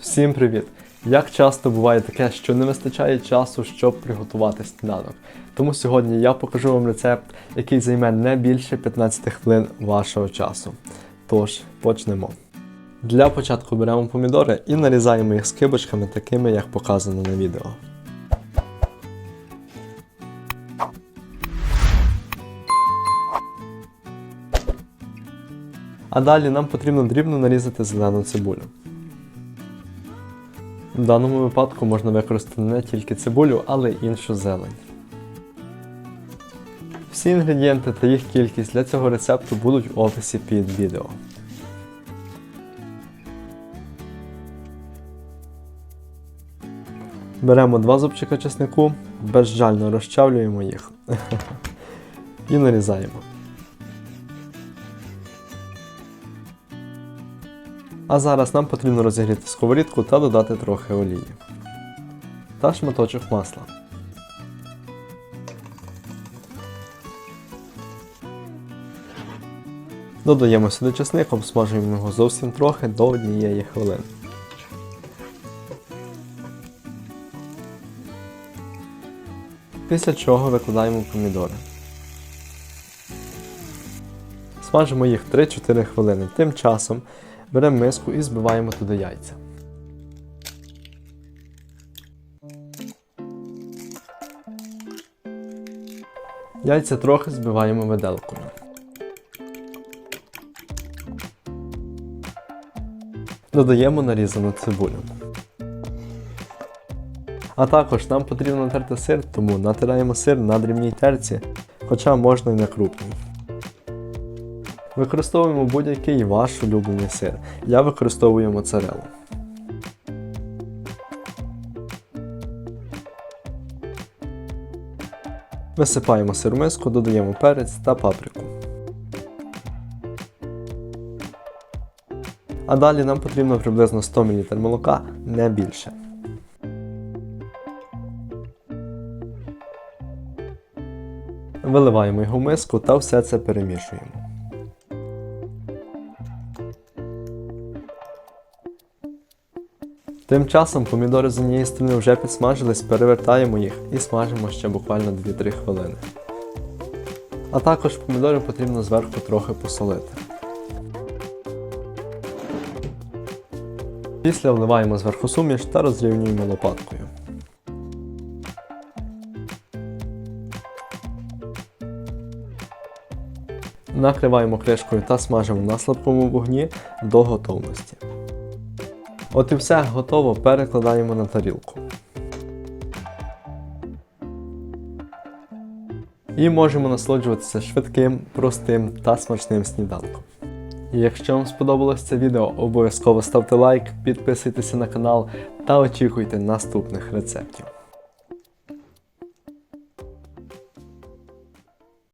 Всім привіт! Як часто буває таке, що не вистачає часу, щоб приготувати сніданок. Тому сьогодні я покажу вам рецепт, який займе не більше 15 хвилин вашого часу. Тож, почнемо. Для початку беремо помідори і нарізаємо їх скибочками, такими, як показано на відео. А далі нам потрібно дрібно нарізати зелену цибулю. В даному випадку можна використати не тільки цибулю, але й іншу зелень. Всі інгредієнти та їх кількість для цього рецепту будуть в описі під відео. Беремо два зубчика чеснику, безжально розчавлюємо їх і нарізаємо. А зараз нам потрібно розігріти сковорідку та додати трохи олії. Та шматочок масла. Додаємо сюди чесник, обсмажуємо його зовсім трохи до однієї хвилини. Після чого викладаємо помідори. Смажимо їх 3-4 хвилини. Тим часом беремо миску і збиваємо туди яйця. Яйця трохи збиваємо виделкою. Додаємо нарізану цибулю. А також нам потрібно натерти сир, тому натираємо сир на дрібній терці, хоча можна і на крупній. Використовуємо будь-який ваш улюблений сир. Я використовую моцарелу. Висипаємо сир в миску, додаємо перець та паприку. А далі нам потрібно приблизно 100 мл молока, не більше. Виливаємо його в миску та все це перемішуємо. Тим часом помідори з однієї сторони вже підсмажились, перевертаємо їх і смажимо ще буквально 2-3 хвилини. А також помідори потрібно зверху трохи посолити. Після вливаємо зверху суміш та розрівнюємо лопаткою. Накриваємо кришкою та смажимо на слабкому вогні до готовності. От і все готово, перекладаємо на тарілку. І можемо насолоджуватися швидким, простим та смачним сніданком. Якщо вам сподобалось це відео, обов'язково ставте лайк, підписуйтеся на канал та очікуйте наступних рецептів.